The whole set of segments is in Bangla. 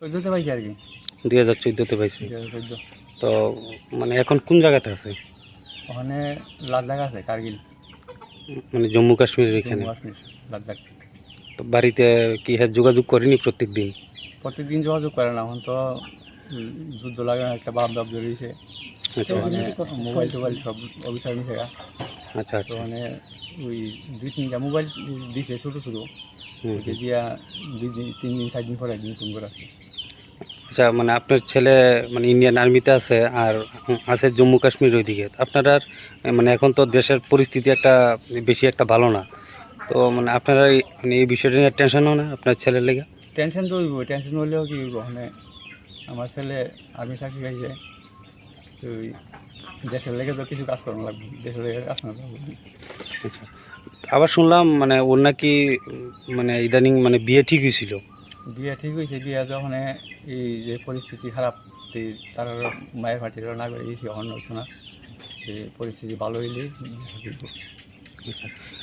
চোদ্দোতে পাইছি আর কি দুই হাজার চোদ্দোতে পাইছে। দুই হাজার চোদ্দ। তো মানে এখন কোন জায়গাতে আছে? ওখানে লাদাখ আছে কার্গিল। মানে জম্মু কাশ্মীরের এখানে জম্মু কাশ্মীর লাদাখ। তো বাড়িতে কি হ্যাঁ যোগাযোগ করেনি প্রত্যেক দিন প্রত্যেকদিন যোগাযোগ করে না এখন তো উম, যুদ্ধ লাগে একটা বাপ বাপ জড়িয়েছে। আচ্ছা। তো মানে মোবাইল টোবাইল সব অফিসার নিছে গা। আচ্ছা তো আচ্ছা মানে ওই দুই তিনটা মোবাইল দিছে ছোটো ছোটো। হুম, ওইটা হুম। দিয়া দুই দিন তিন দিন চার দিন পরে একদিন ফোন করে আসছে। আচ্ছা মানে আপনার ছেলে মানে ইন্ডিয়ান আর্মিতে আছে আর আছে জম্মু কাশ্মীর ওইদিকে। আপনারা মানে এখন তো দেশের পরিস্থিতি একটা বেশি একটা ভালো না। তো মানে আপনারা এই- মানে এই বিষয়টা নিয়ে টেনশন হয় না আপনার ছেলের লেগে। টেনশন তো হইব টেনশন হলেও কি হইব? মানে আমার ছেলে আর্মি চাকরি খাইছে তো দেশের লেগে তো কিছু কাজ করানো লাগবে দেশের লেগে কাজ না লাগবে। আচ্ছা আবার শুনলাম মানে ওর নাকি মানে ইদানিং মানে বিয়ে ঠিক হয়েছিল বিয়ে ঠিক হয়েছে বিয়ে যখন এই যে পরিস্থিতি খারাপ তার মায়ের ফাটির না করে গেছি অন্য না। পরিস্থিতি ভালো হইলে।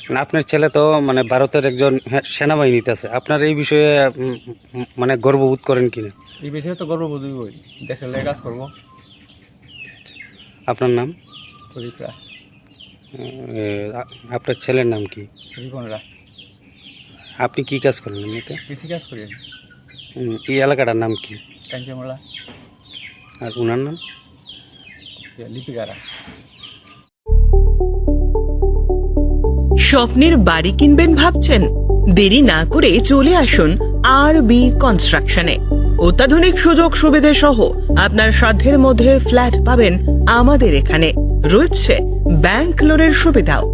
মানে আপনার ছেলে তো মানে ভারতের একজন সেনাবাহিনীতে আছে। আপনার এই বিষয়ে মানে গর্ববোধ করেন কিনা? এই বিষয়ে তো গর্ববোধ হই দেশের লেগে কাজ করব। আপনার নাম? প্রদীপ রায়। আপনার ছেলের নাম কি? রিপন রায়। আপনি কি কাজ করেন এমনিতে? কৃষি কাজ করি উম, এই এলাকাটার নাম কি? কাঞ্চনমালা। আর ওনার নাম? লিপিকা রায় স্বপ্নের বাড়ি কিনবেন ভাবছেন? দেরি না করে চলে আসুন আর বি কনস্ট্রাকশনে অত্যাধুনিক সুযোগ সুবিধে সহ আপনার সাধ্যের মধ্যে ফ্ল্যাট পাবেন আমাদের এখানে। রয়েছে ব্যাংক লোনের সুবিধাও।